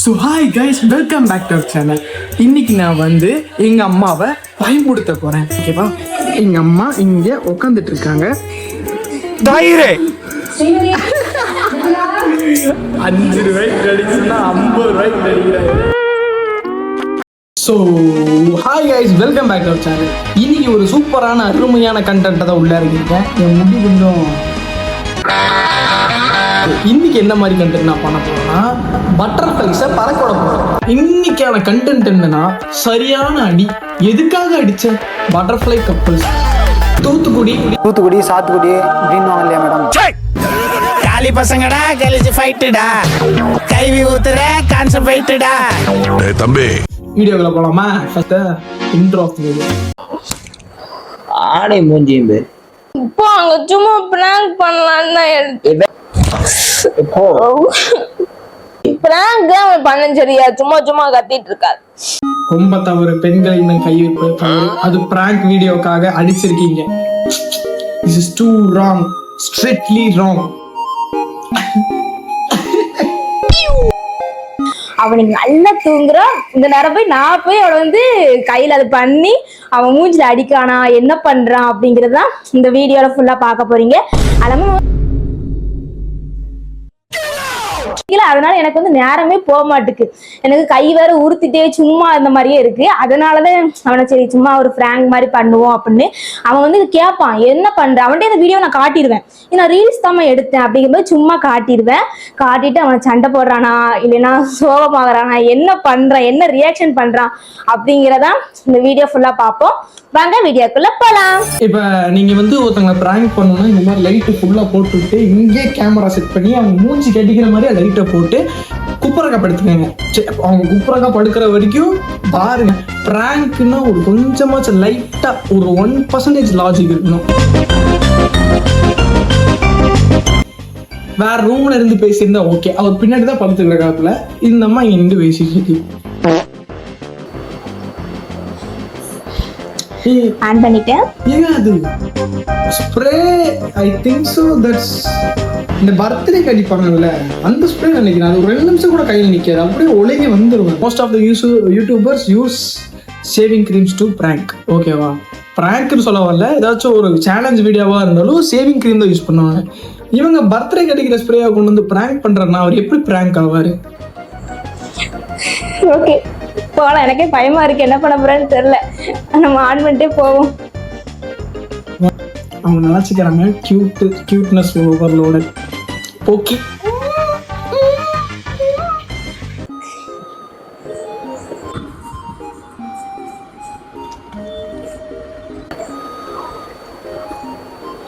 So hi guys welcome back to channel இன்னைக்கு நான் வந்து எங்கள் அம்மாவை பயன்படுத்த போகிறேன் ஓகேவா எங்கள் அம்மா இங்கே உட்காந்துட்டு இருக்காங்க. தயிரே அஞ்சு ரூபாய்க்கு கடிச்சுன்னா ஐம்பது ரூபாய்க்கு கடிக்கிறாங்க so hi guys welcome back to channel இன்னைக்கு ஒரு சூப்பரான அருமையான கண்டென்ட்டை தான் உள்ள இருக்கேன் என் முடி கொஞ்சம் இன்னைக்கு என்ன மாதிரி கண்டென்ட் நான் பண்ண போறேன்னா பட்டர்ஃப்ளைஸை பறக்க விட போறேன். இன்னைக்கான கண்டென்ட் என்னன்னா சரியான அடி. எதுக்காக அடிச்ச பட்டர்ஃப்ளை கப்பல்ஸ் தூத்துக்குடி. தூத்துக்குடி சாத்துக்குடி அப்படின்னு இல்லையா மேடம் காலி பசங்கடா கழிச்சு ஃபைட்டுடா கைவி ஊத்துற கான்செப்ட் ஃபைட்டுடா டேய் தம்பி. வீடியோக்குள்ள போலாமா? ஃபர்ஸ்ட் இன்ட்ரோ ஆஃப் வீடியோ ஆடை மூஞ்சியும் பேர். இப்போ அங்க சும்மா பிராங்க் பண்ணலான்னு தான் பிராங்க் தான் அவன் பண்ண சரியா சும்மா சும்மா கத்திட்டு இருக்காரு. ரொம்ப தவறு. பெண்களை இன்னும் கை அது பிராங்க் வீடியோக்காக அடிச்சிருக்கீங்க. This is too wrong strictly wrong அவனுக்கு நல்லா தூங்குறான் இந்த நேரம் போய் நான் போய் அவனை வந்து கையில அது பண்ணி அவன் மூஞ்சில அடிக்கானா என்ன பண்றான் அப்படிங்கறதுதான் இந்த வீடியோல ஃபுல்லா பார்க்க போறீங்க. அல்லாம இல்ல அதனால எனக்கு வந்து நேரமே போக மாட்டுக்கு. எனக்கு கை வேற உறுத்திட்டே சும்மா இந்த மாதிரியே இருக்கு. அதனாலதான் அவனை சரி சும்மா ஒரு ஃப்ராங்க் மாதிரி பண்ணுவோம் அப்படின்னு அவன் வந்து கேட்பான் என்ன பண்ற? அவன்கிட்ட இந்த வீடியோ நான் காட்டிடுவேன். நான் ரீல்ஸ் தான் எடுத்தேன். அப்படிங்கும்போது சும்மா காட்டிடுவேன். காட்டிட்டு அவன் சண்டை போடுறானா இல்லைன்னா சோகமாகறானா என்ன பண்றான் என்ன ரியாக்ஷன் பண்றான்? அப்படிங்கிறதான் இந்த வீடியோ ஃபுல்லா பார்ப்போம். வாங்க வீடியோக்குள்ள போலாம். இப்ப நீங்க வந்து ஒருத்தவங்க பிராங்க் பண்ணணும்னா இந்த மாதிரி லைட் ஃபுல்லா போட்டுட்டு இங்கே கேமரா செட் பண்ணி அவங்க மூஞ்சி கட்டிக்கிற மாதிரி லைட்டை போட்டு குப்புறக்கா படுத்துக்கங்க சரி, அவங்க படுக்கிற வரைக்கும் பாருங்க பிராங்க்னா ஒரு கொஞ்சமாச்சும் லைட்டா ஒரு ஒன் பர்சன்டேஜ் லாஜிக் இருக்கணும். வேற ரூம்ல இருந்து பேசியிருந்தா ஓகே அவர் பின்னாடி தான் படுத்துக்கிற காலத்துல இந்த அம்மா இங்க நின்று பேசிட்டு இருக்கு. ஆன் பண்ணிட்டேன் ஏங்க அது? Spray I think so that's இந்த பர்த்டே கடிப்பாங்கல்ல அந்த ஸ்ப்ரே நினைக்கிறேன். அது ஒரு ரெண்டு நிமிஷம் கூட கையில் நிற்காது அப்படியே ஒழுகி வந்துடும் most of the use YouTubers use shaving creams to prank. ஓகேவா ப்ராங்க்னு சொல்ல வரல. ஏதாச்சும் ஒரு சேலஞ்ச் வீடியோவாக இருந்தாலும் சேவிங் க்ரீம் தான் யூஸ் பண்ணுவாங்க. இவங்க பர்த்டே கடிக்கிற ஸ்ப்ரேயை கொண்டு வந்து ப்ராங்க் பண்ணுறேன்னா அவர் எப்படி ப்ராங்க் ஆவார்? ஓகே போகலாம் எனக்கே பயமா இருக்கு. என்ன பண்ண போறேன்னு தெரியல. நம்ம ஆன் பண்ணிட்டே போவோம். அவங்க நினச்சிக்கிறாங்க. க்யூட்டு க்யூட்னஸ் ஓவர்லோடு ஓகே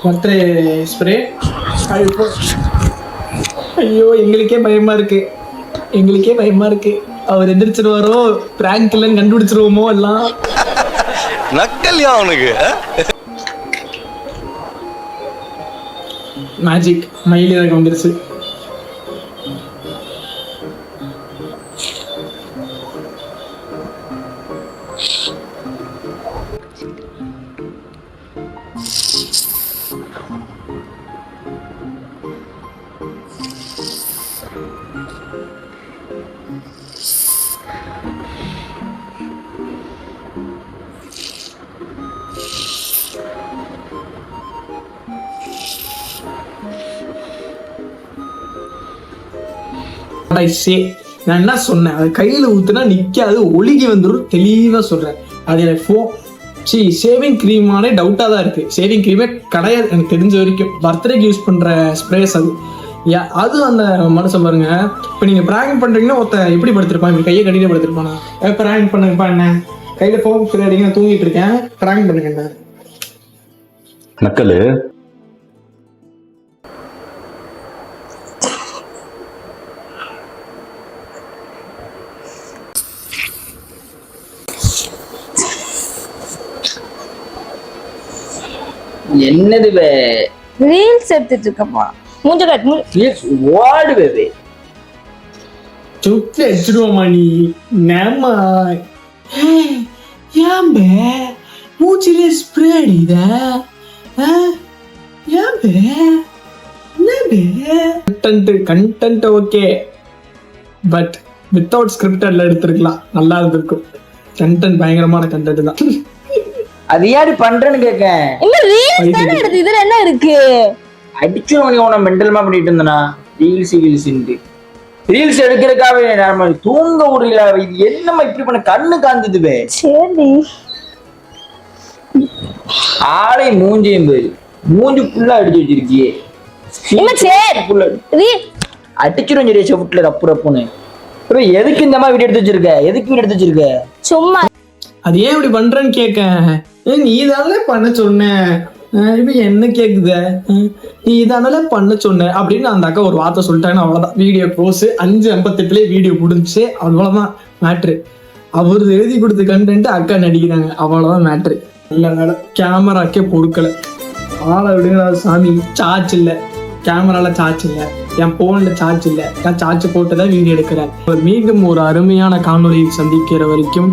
மற்ற ஸ்ப்ரே ஐயோ. எங்களுக்கே பயமா இருக்கு. எங்களுக்கே பயமா இருக்கு. அவர் எந்திரிச்சிருவாரோ பிராங்க் இல்லைன்னு கண்டுபிடிச்சிருவோமோ எல்லாம். நக்கல்யா அவனுக்கு. மேஜிக் மயில் எனக்கு வந்துருச்சு I நான் என்ன சொன்னேன்? அது கையில் ஊத்துனா நிற்காது ஒழுகி வந்துடும் தெளிவாக சொல்கிறேன் அது எனக்கு ஃபோ சி சேவிங் க்ரீமானே டவுட்டாக தான் இருக்குது சேவிங் க்ரீமே கிடையாது எனக்கு தெரிஞ்ச வரைக்கும். பர்த்டேக்கு யூஸ் பண்ணுற ஸ்ப்ரேஸ் அது. யா அது அந்த மனுஷன் பாருங்க. இப்போ நீங்கள் ப்ராங்க் பண்ணுறீங்கன்னா ஒருத்தன் எப்படி படுத்திருப்பான்? இப்படி கையை கட்டிட்டு படுத்திருப்பானா? ப்ராங்க் பண்ணுங்கப்பா என்ன? கையில் ஃபோன் ஸ்ப்ரே நான் தூங்கிட்டு இருக்கேன். ப்ராங்க் பண்ணுங்க நக்கல் என்னது பே ரீல்ஸ் எடுத்துட்டு இருக்கப்பா. மூஞ்ச கட் மூஞ்சி ஓடு பேபி சுட்டு வச்சிருவோமா நீ. நேமா ஏன் பே மூச்சிலே ஸ்ப்ரே அடிக்குத ஏன் பே content content okay but without ஸ்கிரிப்டட்ல எடுத்திருக்கலாம். நல்லா இருந்திருக்கும். கண்டென்ட் பயங்கரமான கண்டென்ட் தான். அது ஏடி பண்றேன்னு கேட்க இல்ல ரீல்ஸ் தானே எடுத்து இதுல என்ன இருக்கு? அடிச்சு உனக்கு உன மெண்டலமா பண்ணிட்டு இருந்தனா? ரீல்ஸ் ரீல்ஸ் ரீல்ஸ் எடுக்கிறதுக்காகவே நம்ம தூங்க விடல. இது என்னம்மா இப்படி பண்ண? கண்ணு காந்துதுவே சரி ஆளை மூஞ்சியும் போய் மூஞ்சி ஃபுல்லா அடிச்சு வச்சிருக்கியே. இல்ல சரி ரப்பு ரப்புன்னு அப்புறம் எதுக்கு இந்த மாதிரி வீடியோ எடுத்து வச்சிருக்க? எதுக்கு வீடியோ எடுத்து வச்சிருக்க? சும்மா அது ஏன் இப்படி பண்றேன்னு கேட்க நீ தானே பண்ண சொன்ன. இப்ப என்ன கேக்குத? நீ தானே பண்ண சொன்ன. அப்படின்னு அந்த அக்கா ஒரு வார்த்தை சொல்லிட்டாங்கன்னா அவ்வளவுதான். வீடியோ க்ளோஸ் அஞ்சு ஐம்பத்தெட்டுலேயே வீடியோ முடிஞ்சுச்சு. அவ்வளவுதான் மேட்ரு அவர் எழுதி கொடுத்த கண்டென்ட் அக்கா நடிக்கிறாங்க. அவ்வளவுதான் மேட்ரு இல்லை மேடம் கேமராக்கே கொடுக்கல ஆளை விடுங்க சாமி. சார்ஜ் இல்லை. கேமரால சார்ஜ் இல்லை. என் போன்ல சார்ஜ் இல்லை. நான் சார்ஜ் போட்டு தான் வீடியோ எடுக்கிறேன். மீண்டும் ஒரு அருமையான காணொலியை சந்திக்கிற வரைக்கும்